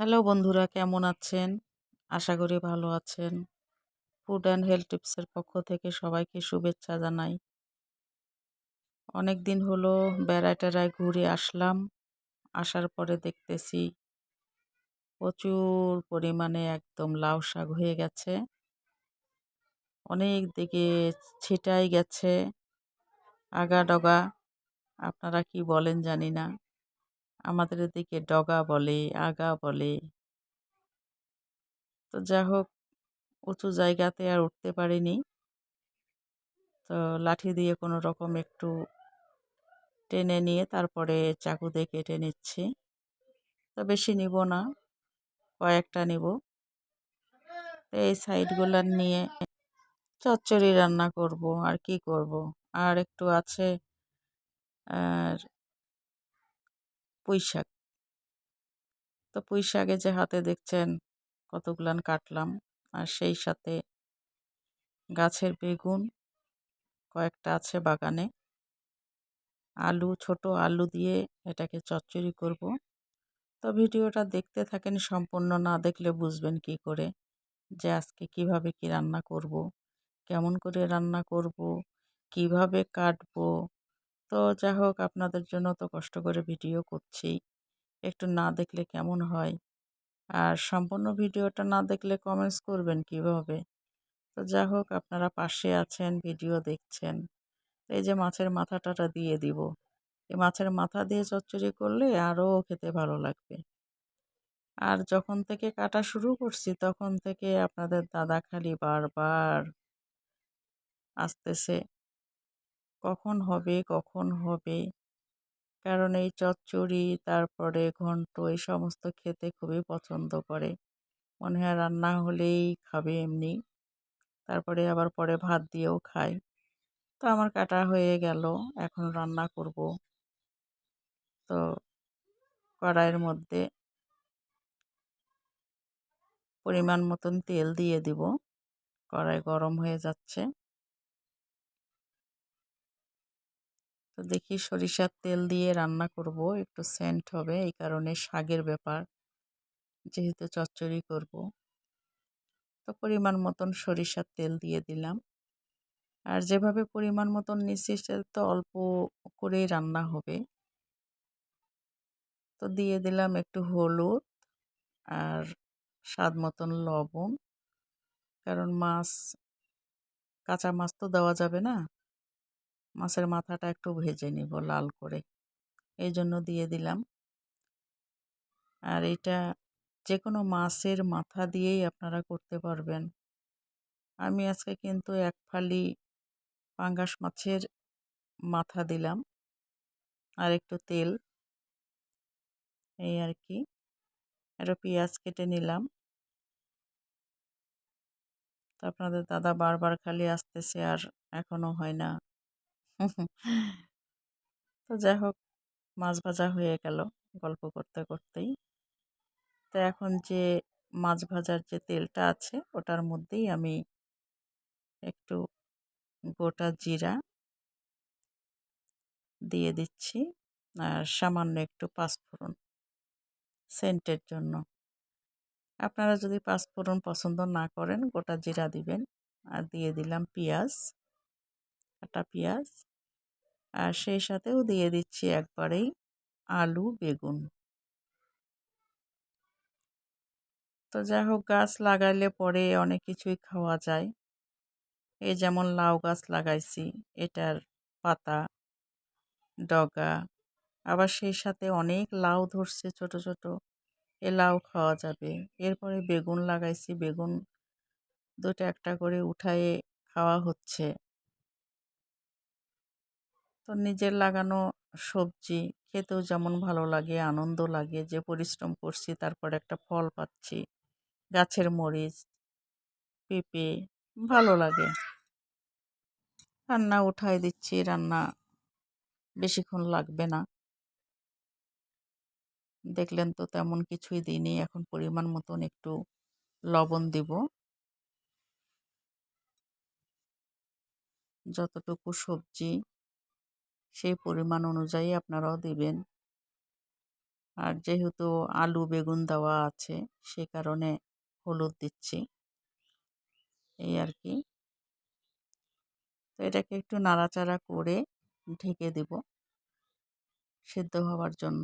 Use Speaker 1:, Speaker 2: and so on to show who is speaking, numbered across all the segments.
Speaker 1: Hello বন্ধুরা, কেমন আছেন? আশা করি ভালো আছেন। ফুড অ্যান্ড হেলথ টিপসের পক্ষ থেকে সবাইকে শুভেচ্ছা জানাই। অনেক দিন হলো বেড়ায় টেড়ায় ঘুরে আসলাম। আসার পরে দেখতেছি প্রচুর পরিমাণে একদম লাউ শাক হয়ে গেছে। অনেক দিকে ছিটাই গেছে। আগা ডগা আপনারা কি বলেন জানি না। আমাদের এদিকে ডগা বলে, আগা বলে। তো যা হোক উঁচু জায়গাতে আর উঠতে পারিনি। তো লাঠি দিয়ে কোনো রকম একটু টেনে নিয়ে তারপরে চাকু দিয়ে কেটে নিচ্ছি। তো বেশি নিব না, কয়েকটা নিব। তো এই সাইডগুলো নিয়ে চচ্চড়ি রান্না করব, আর কি করব? আর একটু আছে, আর পুঁই শাক তো পুঁই শাকে যে হাতে দেখছেন, কতগুলান কাটলাম। আর সেই সাথে গাছের বেগুন, কয়েকটা আছে বাগানে। আলু, ছোট আলু দিয়ে এটাকে চচ্চড়ি করব। তো ভিডিওটা দেখতে থাকেন, সম্পূর্ণ না দেখলে বুঝবেন কি করে, যে আজকে কীভাবে কি রান্না করব, কেমন করে রান্না করব, কীভাবে কাটবো তো যা হোক, আপনাদের জন্য তো কষ্ট করে ভিডিও করছি। একটু না দেখলে কেমন হয়? আর সম্পূর্ণ ভিডিওটা না দেখলে কমেন্টস করবেন কীভাবে? তো যা হোক, আপনারা পাশে আছেন, ভিডিও দেখছেন। এই যে মাছের মাথাটাটা দিয়ে দিব। এই মাছের মাথা দিয়ে চচ্চড়ি করলে আরও খেতে ভালো লাগবে। আর যখন থেকে কাটা শুরু করছি, তখন থেকে আপনাদের দাদা খালি বারবার আসতেছে। কখন হবে কখন হবে? কারণ এই চচ্চড়ি, তারপরে ঘন্ট এই সমস্ত খেতে খুবই পছন্দ করে। মনে হয় রান্না হলেই খাবে এমনি। তারপরে আবার পরে ভাত দিয়েও খায়। তো আমার কাটা হয়ে গেল, এখন রান্না করব। তো কড়াইয়ের মধ্যে পরিমাণ মতন তেল দিয়ে দিব। কড়াই গরম হয়ে যাচ্ছে। তো দেখি সরিষার তেল দিয়ে রান্না করব, একটু সেন্ট হবে, এই কারণে শাকের ব্যাপার। যেহেতু চচ্চড়ি করব। তো পরিমাণ মতন সরিষার তেল দিয়ে দিলাম। আর যেভাবে পরিমাণ মতন নিচ্ছি সেটা তো অল্প করেই রান্না হবে। তো দিয়ে দিলাম একটু হলুদ আর স্বাদ মতন লবণ। কারণ মাছ, কাঁচা মাছ তো দেওয়া যাবে না? মাছের মাথাটা একটু ভেজে নিব লাল করে। এই জন্য দিয়ে দিলাম। আর এটা যে কোনো মাছের মাথা দিয়েই আপনারা করতে পারবেন। আমি আজকে কিন্তু এক ফালি পাঙ্গাস মাছের মাথা দিলাম। আর একটু তেল। এই আর কি। একটা পেঁয়াজ কেটে নিলাম। তো আপনাদের দাদা বারবার খালি আসতেছে আর এখনও হয় না। তো যাই হোক, মাছ ভাজা হয়ে গেল গল্প করতে করতেই। তো এখন যে মাছ ভাজার যে তেলটা আছে, ওটার মধ্যেই আমি একটু গোটা জিরা দিয়ে দিচ্ছি আর সামান্য একটু পাঁচফোড়ন সেন্টের জন্য। আপনারা যদি পাঁচফোড়ন পছন্দ না করেন, গোটা জিরা দিবেন। আর দিয়ে দিলাম পেঁয়াজ, কাটা পেঁয়াজ। আর সেই সাথেও দিয়ে দিচ্ছি একবারেই আলু, বেগুন। তো যাই হোক, গাছ লাগাইলে পরে অনেক কিছুই খাওয়া যায়। এই যেমন লাউ গাছ লাগাইছি, এটার পাতা, ডগা, আবার সেই সাথে অনেক লাউ ধরছে ছোট ছোট, এ লাউ খাওয়া যাবে। এরপরে বেগুন লাগাইছি, বেগুন দুটো একটা করে উঠায়ে খাওয়া হচ্ছে। তো নিজের লাগানো সবজি খেতেও যেমন ভালো লাগে, আনন্দ লাগে, যে পরিশ্রম করছি তারপর একটা ফল পাচ্ছি, গাছের মরিচ, পেঁপে, ভালো লাগে। রান্না উঠাই দিচ্ছি, রান্না বেশিক্ষণ লাগবে না। দেখলেন তো তেমন কিছুই দিইনি, এখন পরিমাণ মতন একটু লবণ দিব। যতটুকু সবজি সেই পরিমাণ অনুযায়ী আপনারাও দিবেন। আর যেহেতু আলু, বেগুন দেওয়া আছে, সে কারণে হলুদ দিচ্ছি। এই আর কি। তো এটাকে একটু নাড়াচাড়া করে ঢেকে দেব, সেদ্ধ হওয়ার জন্য।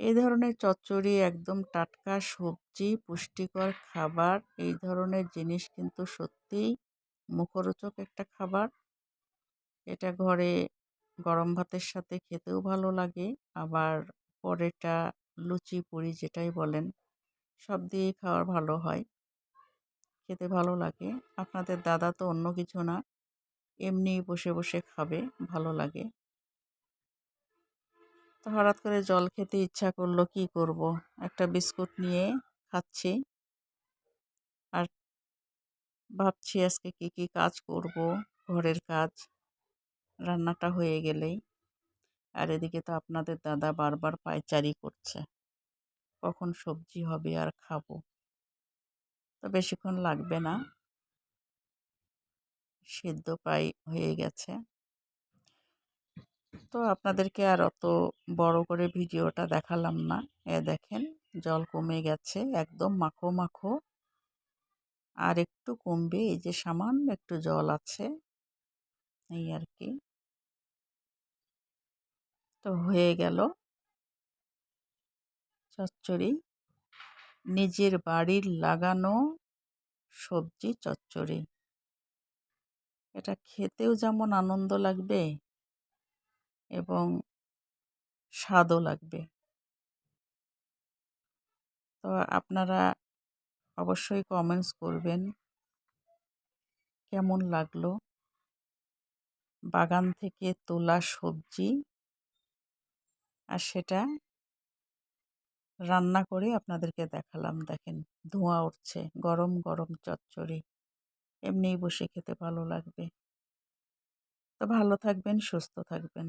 Speaker 1: এই ধরনের চচ্চড়ি একদম টাটকা সবজি, পুষ্টিকর খাবার, এই ধরনের জিনিস কিন্তু সত্যিই মুখরোচক একটা খাবার। এটা ঘরে গরম ভাতের সাথে খেতেও ভালো লাগে, আবার পরেটা, লুচি, পুরি যেটাই বলেন, সব দিয়েই খাওয়ার ভালো হয়, খেতে ভালো লাগে। আপনাদের দাদা তো অন্য কিছু না, এমনিই বসে বসে খাবে, ভালো লাগে। তো হঠাৎ করে জল খেতে ইচ্ছা করল, কি করব? একটা বিস্কুট নিয়ে খাচ্ছি। আর ভাবছি আজকে কি কি কাজ করব, ঘরের কাজ। রান্নাটা হয়ে গেলেই। আর এদিকে তো আপনাদের দাদা বারবার পায়চারি করছে। কখন সবজি হবে আর খাব? তো বেশিক্ষণ লাগবে না। সিদ্ধ প্রায় হয়ে গেছে। তো আপনাদেরকে আর অত বড় করে ভিডিওটা দেখালাম না। এ দেখেন, জল কমে গেছে, একদম মাখো মাখো। আর একটু কমবে, এই যে সামান্য একটু জল আছে, এই আর কি। তো হয়ে গেল। চচ্চড়ি। নিজের বাড়ির লাগানো সবজি চচ্চড়ি। এটা খেতেও যেমন আনন্দ লাগবে এবং স্বাদও লাগবে। তো আপনারা অবশ্যই কমেন্টস করবেন, কেমন লাগল? বাগান থেকে তোলা সবজি আর সেটা রান্না করে আপনাদেরকে দেখালাম, দেখেন ধোঁয়া উঠছে, গরম গরম চচ্চড়ি, এমনিই বসে খেতে ভালো লাগবে। তো ভালো থাকবেন, সুস্থ থাকবেন।